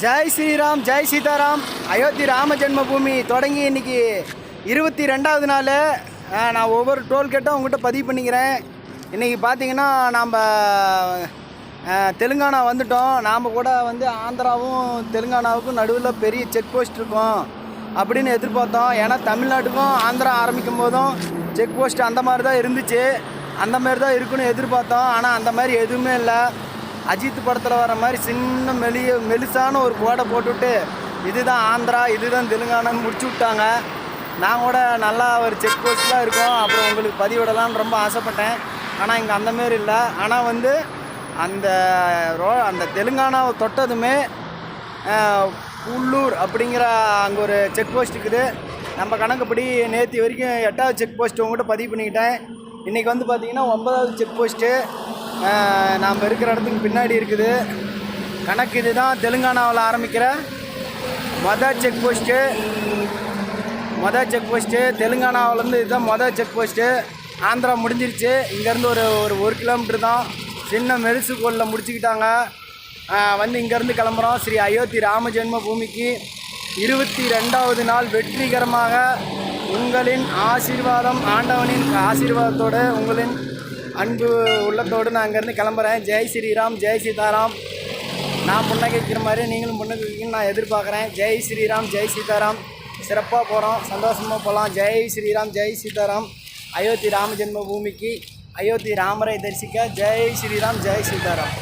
ஜெய் ஸ்ரீராம் ஜெய் சீதாராம். அயோத்தி ராம ஜென்மபூமி தொடங்கி இன்னைக்கு இருபத்தி ரெண்டாவது நாள். நான் ஒவ்வொரு டோல்கேட்டும் உங்கள்கிட்ட பதிவு பண்ணிக்கிறேன். இன்றைக்கி பார்த்தீங்கன்னா நாம் தெலுங்கானா வந்துட்டோம். நாம் கூட வந்து ஆந்திராவும் தெலுங்கானாவுக்கும் நடுவில் பெரிய செக் போஸ்ட் இருக்கும் அப்படின்னு எதிர்பார்த்தோம். ஏன்னா தமிழ்நாட்டுக்கும் ஆந்திரா ஆரம்பிக்கும் போதும் செக் போஸ்ட் அந்த மாதிரி தான் இருந்துச்சு. அந்த மாதிரி தான் இருக்குன்னு எதிர்பார்த்தோம். ஆனால் அந்த மாதிரி எதுவுமே இல்லை. அஜித் படத்தில் வர மாதிரி சின்ன மெலிய மெலிசான ஒரு போடை போட்டுவிட்டு இதுதான் ஆந்திரா இதுதான் தெலுங்கானான்னு முடிச்சு விட்டாங்க. நான் கூட நல்லா ஒரு செக் போஸ்ட்லாம் இருக்கோம். அப்புறம் உங்களுக்கு பதிவிடலாம்னு ரொம்ப ஆசைப்பட்டேன். ஆனால் இங்கே அந்த மாரி இல்லை. ஆனால் வந்து அந்த ரோ அந்த தெலுங்கானாவை தொட்டதுமே உள்ளூர் அப்படிங்கிற அங்கே ஒரு செக் போஸ்ட் இருக்குது. நம்ம கணக்குப்படி நேற்று வரைக்கும் எட்டாவது செக் போஸ்ட் உங்கள்கிட்ட பதிவு பண்ணிக்கிட்டேன். இன்றைக்கி வந்து பார்த்திங்கன்னா ஒன்பதாவது செக் போஸ்ட்டு. நாம் இருக்கிற இடத்துக்கு பின்னாடி இருக்குது. கணக்கு இதுதான். தெலுங்கானாவில் ஆரம்பிக்கிற மொதல் செக் போஸ்ட்டு மொதல் செக் போஸ்ட்டு தெலுங்கானாவிலேருந்து இதுதான் மொதல் செக் போஸ்ட்டு ஆந்திரா முடிஞ்சிருச்சு. இங்கேருந்து ஒரு ஒரு ஒரு கிலோமீட்டர் தான். சின்ன மெரிசு கோலில் முடிச்சுக்கிட்டாங்க. வந்து இங்கேருந்து கிளம்புறோம். ஸ்ரீ அயோத்தி ராம ஜென்ம பூமிக்கு இருபத்தி ரெண்டாவது நாள் வெற்றிகரமாக உங்களின் ஆசீர்வாதம் ஆண்டவனின் ஆசீர்வாதத்தோடு உங்களின் அன்பு உள்ளத்தோடு நான் அங்கேருந்து கிளம்புறேன். ஜெய் ஸ்ரீராம் ஜெய் சீதாராம். நான் புன்னகைக்கிற மாதிரி நீங்களும் புன்னகைக்கணும்னு நான் எதிர்பார்க்குறேன். ஜெய் ஸ்ரீராம் ஜெய் சீதாராம். சிறப்பாக போகிறோம் சந்தோஷமாக போகலாம் ஜெய் ஸ்ரீராம் ஜெய் சீதாராம். அயோத்தி ராம ஜென்ம பூமிக்கு அயோத்தி ராமரை தரிசிக்க ஜெய் ஸ்ரீராம் ஜெய் சீதாராம்.